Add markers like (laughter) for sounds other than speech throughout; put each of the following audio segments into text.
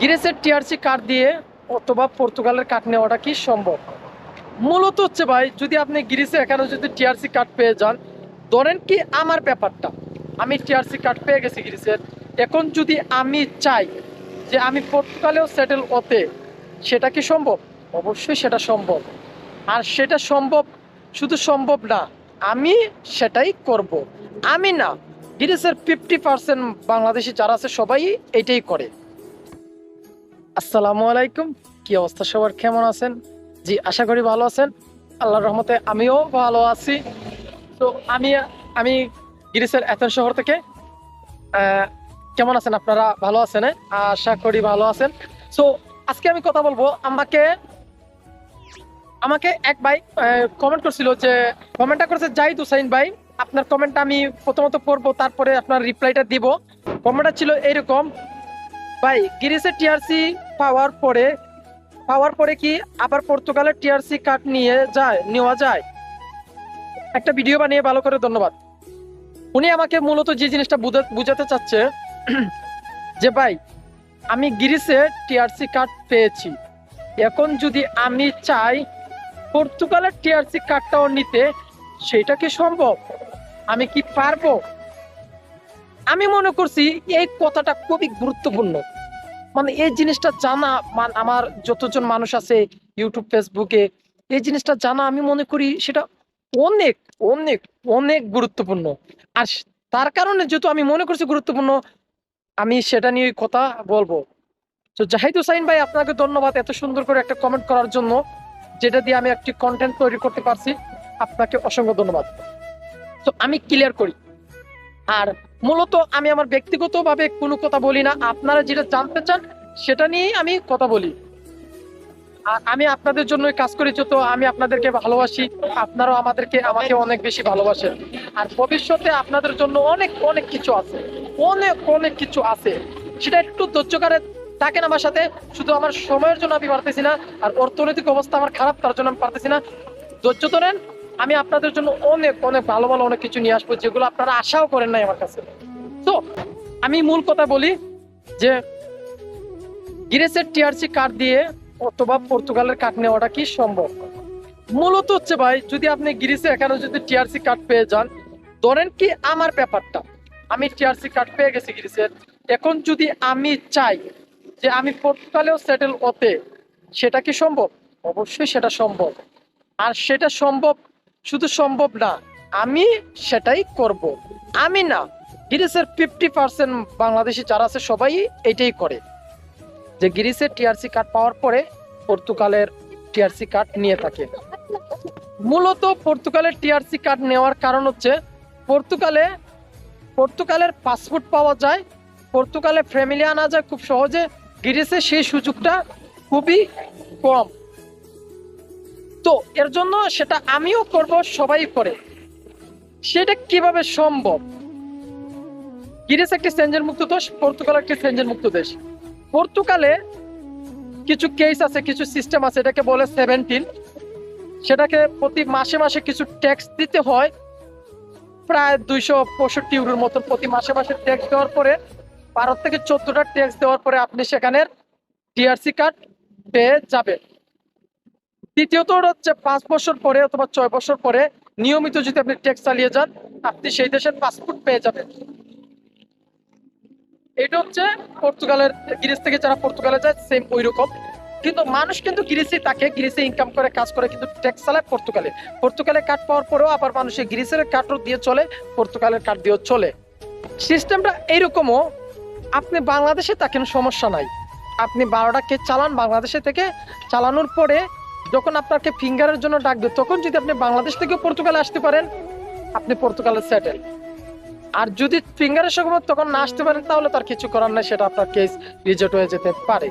গ্রিসের TRC card দিয়ে অথবা পর্তুগালের কার্ড নেওয়াটা কি সম্ভব? মূলত হচ্ছে ভাই, যদি আপনি গ্রিসে এখানে যদি টিআরসি কার্ড পেয়ে যান, ধরেন কি আমার ব্যাপারটা, আমি টিআরসি কার্ড পেয়ে গেছি গ্রিসের এখন যদি আমি চাই যে আমি পর্তুগালেও সেটেল হতে, সেটা কি সম্ভব? অবশ্যই সেটা সম্ভব। আর সেটা সম্ভব, শুধু সম্ভব না, আমি সেটাই করব। আমি না গ্রিসের ফিফটি পার্সেন্ট বাংলাদেশি যারা আছে, সবাই এটাই করে। আসসালামু আলাইকুম। কি অবস্থা সবার? কেমন আছেন? জি, আশা করি ভালো আছেন। আল্লাহর রহমতে আমিও ভালো আছি। তো আমি আমি গ্রিসের এথেন শহর থেকে কেমন আছেন আপনারা? ভালো আছেন এ? আশা করি ভালো আছেন। সো আজকে আমি কথা বলব আমাকে আমাকে এক ভাই কমেন্ট করছিল যে কমেন্টটা করেছে জাহিদ হুসাইন ভাই। আপনার কমেন্টটা আমি প্রথমত পড়ব, তারপরে আপনার রিপ্লাইটা দিব। কমেন্টটা ছিল এইরকম, ভাই, গ্রিসের টিআরসি পাওয়ার পরে পাওয়ার পরে কি আবার পর্তুগালের টিআরসি কার্ড নিয়ে যায়, নেওয়া যায়? একটা ভিডিও বানিয়ে ভালো করে ধন্যবাদ। উনি আমাকে মূলত যে জিনিসটা বুঝা- বুঝাতে চাচ্ছে, (clears throat) যে ভাই, আমি গ্রিসে টিআরসি কার্ড পেয়েছি। এখন যদি আমি চাই পর্তুগালের টিআরসি কার্ডটাও নিতে, সেটা কি সম্ভব? আমি কি পারব? আমি মনে করছি এই কথাটা খুবই গুরুত্বপূর্ণ। মানে এই জিনিসটা জানা মান- আমার যতজন মানুষ আছে ইউটিউব ফেসবুকে এই জিনিসটা জানা আমি মনে করি সেটা অনেক অনেক অনেক গুরুত্বপূর্ণ। আর তার কারণে যেহেতু আমি মনে করছি গুরুত্বপূর্ণ, আমি সেটা নিয়ে কথা বলব। তো জাহিদ হুসাইন ভাই, আপনাকে ধন্যবাদ এত সুন্দর করে একটা কমেন্ট করার জন্য, যেটা দিয়ে আমি একটি কন্টেন্ট তৈরি করতে পারছি। আপনাকে অসংখ্য ধন্যবাদ। তো আমি ক্লিয়ার করি। আর মূলত আমি আমার ব্যক্তিগতভাবে কোনো কথা বলি না। আপনারা যেটা জানতে চান, সেটা নিয়েই আমি কথা বলি। আর আমি আপনাদের জন্য কাজ করি যত আমি আপনাদেরকে ভালোবাসি। আপনারাও আমাদেরকে, আমাকে অনেক বেশি ভালোবাসেন। আর ভবিষ্যতে আপনাদের জন্য অনেক অনেক কিছু আছে। অনেক অনেক কিছু আছে। সেটা একটু ধৈর্যকারে থাকেন আমার সাথে। শুধু আমার সময়ের জন্য আমি পারতেছি না, আর অর্থনৈতিক অবস্থা আমার খারাপ, তার জন্য আমি পারতেছি না। ধৈর্য ধরেন আমি আপনাদের জন্য অনেক অনেক ভালো ভালো অনেক কিছু নিয়ে আসব যেগুলো আপনারা আশাও করেন নাই আমার কাছে। তো আমি মূল কথা বলি যে, গ্রিসের টিআরসি কার্ড দিয়ে অথবা পর্তুগালের কার্ড নেওয়াটা কি সম্ভব? মূলত হচ্ছে ভাই, যদি আপনি গ্রিসে এখানে যদি টিআরসি কার্ড পেয়ে যান, ধরেন কি আমার ব্যাপারটা, আমি টিআরসি কার্ড পেয়ে গেছি গ্রিসের এখন যদি আমি চাই যে আমি পর্তুগালেও সেটেল হতে, সেটা কি সম্ভব? অবশ্যই সেটা সম্ভব। আর সেটা সম্ভব শুধু সম্ভব না, আমি সেটাই করব। আমি না, গ্রিসের ফিফটি পার্সেন্ট বাংলাদেশি যারা আছে, সবাই এটাই করে। যে গ্রিসের টিআরসি কার্ড পাওয়ার পরে পর্তুগালের টিআরসি কার্ড নিয়ে থাকে। মূলত পর্তুগালের টিআরসি কার্ড নেওয়ার কারণ হচ্ছে, পর্তুগালে, পর্তুগালের পাসপোর্ট পাওয়া যায়, পর্তুগালে ফ্যামিলি আনা যায় খুব সহজে। গ্রিসে সেই সুযোগটা খুবই কম। তো এর জন্য সেটা আমিও করব, সবাই করে। সেটা কীভাবে সম্ভব? গ্রিস একটি সেঞ্জেন মুক্ত দেশ পর্তুগাল একটি সেঞ্জেন মুক্ত দেশ। পর্তুগালে কিছু কেস আছে, কিছু সিস্টেম আছে, এটাকে বলে সেভেন্টিন সেটাকে প্রতি মাসে মাসে কিছু ট্যাক্স দিতে হয়। প্রায় দুইশো পঁয়ষট্টি ইউরোর মতন প্রতি মাসে মাসে ট্যাক্স দেওয়ার পরে বারো থেকে চোদ্দটা ট্যাক্স দেওয়ার পরে আপনি সেখানের টিআরসি কার্ড পেয়ে যাবেন। দ্বিতীয়ত হচ্ছে পাঁচ বছর পরে অথবা ছয় বছর পরে নিয়মিত যদি আপনি ট্যাক্স চালিয়ে যান, আপনি সেই দেশের পাসপোর্ট পেয়ে যাবেন। এটা হচ্ছে পর্তুগালের, গ্রিস থেকে যারা পর্তুগালে যায় সেম ওই রকম কিন্তু মানুষ কিন্তু গ্রিসে থাকে, গ্রিসে ইনকাম করে, কাজ করে, কিন্তু ট্যাক্স চালায় পর্তুগালে। পর্তুগালে কার্ড পাওয়ার পরেও আবার মানুষের গ্রিসের কার্ডও দিয়ে চলে, পর্তুগালের কার্ড দিয়েও চলে। সিস্টেমটা এইরকমও, আপনি বাংলাদেশে থাকেন, সমস্যা নাই। আপনি বারোটা কে চালান, বাংলাদেশে থেকে চালানোর পরে যখন আপনাকে ফিঙ্গারের জন্য ডাকবে, তখন যদি আপনি বাংলাদেশ থেকে পর্তুগালে আসতে পারেন, আপনি পর্তুগালে সেটেল আর যদি ফিঙ্গারের সময় তখন না আসতে পারেন, তাহলে তার কিছু করার নাই, সেটা আপনার কেস রিজেক্ট হয়ে যেতে পারে।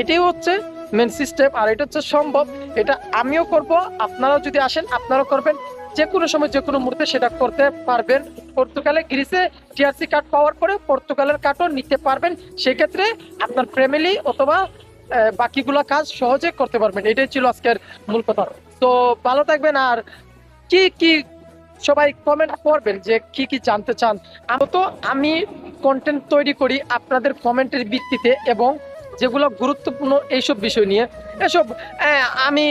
এটাই হচ্ছে মেন সিস্টেম আর এটা হচ্ছে সম্ভব। এটা আমিও করব, আপনারাও যদি আসেন, আপনারাও করবেন। যে কোনো সময় যে কোনো মুহূর্তে সেটা করতে পারবেন। পর্তুগালে গ্রিসে টিআরসি কার্ড পাওয়ার পরে পর্তুগালের কার্ডও নিতে পারবেন। সেক্ষেত্রে আপনার ফ্যামিলি অথবা বাকিগুলো কাজ সহজে করতে পারবেন। এটাই ছিল আজকের মূল কথা। তো ভালো থাকবেন আর কি কি সবাই কমেন্ট করবেন যে কি কি জানতে চান। তো, আমি কন্টেন্ট তৈরি করি আপনাদের কমেন্টের ভিত্তিতে এবং যেগুলো গুরুত্বপূর্ণ এইসব বিষয় নিয়ে। এসব আমি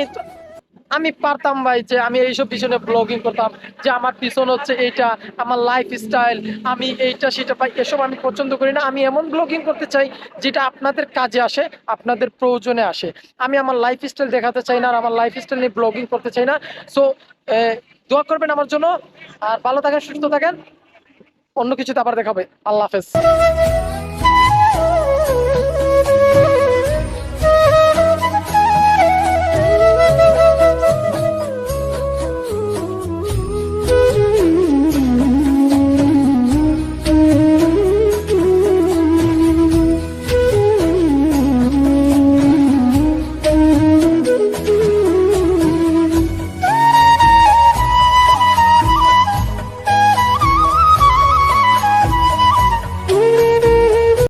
আমি পারতাম ভাই যে আমি এইসব পিছনে ব্লগিং করতাম, যে আমার পিছন হচ্ছে এইটা, আমার লাইফ স্টাইল আমি এইটা, সেটা পাই এসব আমি পছন্দ করি না। আমি এমন ব্লগিং করতে চাই যেটা আপনাদের কাজে আসে, আপনাদের প্রয়োজনে আসে। আমি আমার লাইফ স্টাইল দেখাতে চাই না আর আমার লাইফ স্টাইল নিয়ে ব্লগিং করতে চাই না। সো দোয়া করবেন আমার জন্য। আর ভালো থাকেন, সুস্থ থাকেন। অন্য কিছুতে আবার দেখাবে। আল্লাহ হাফেজ।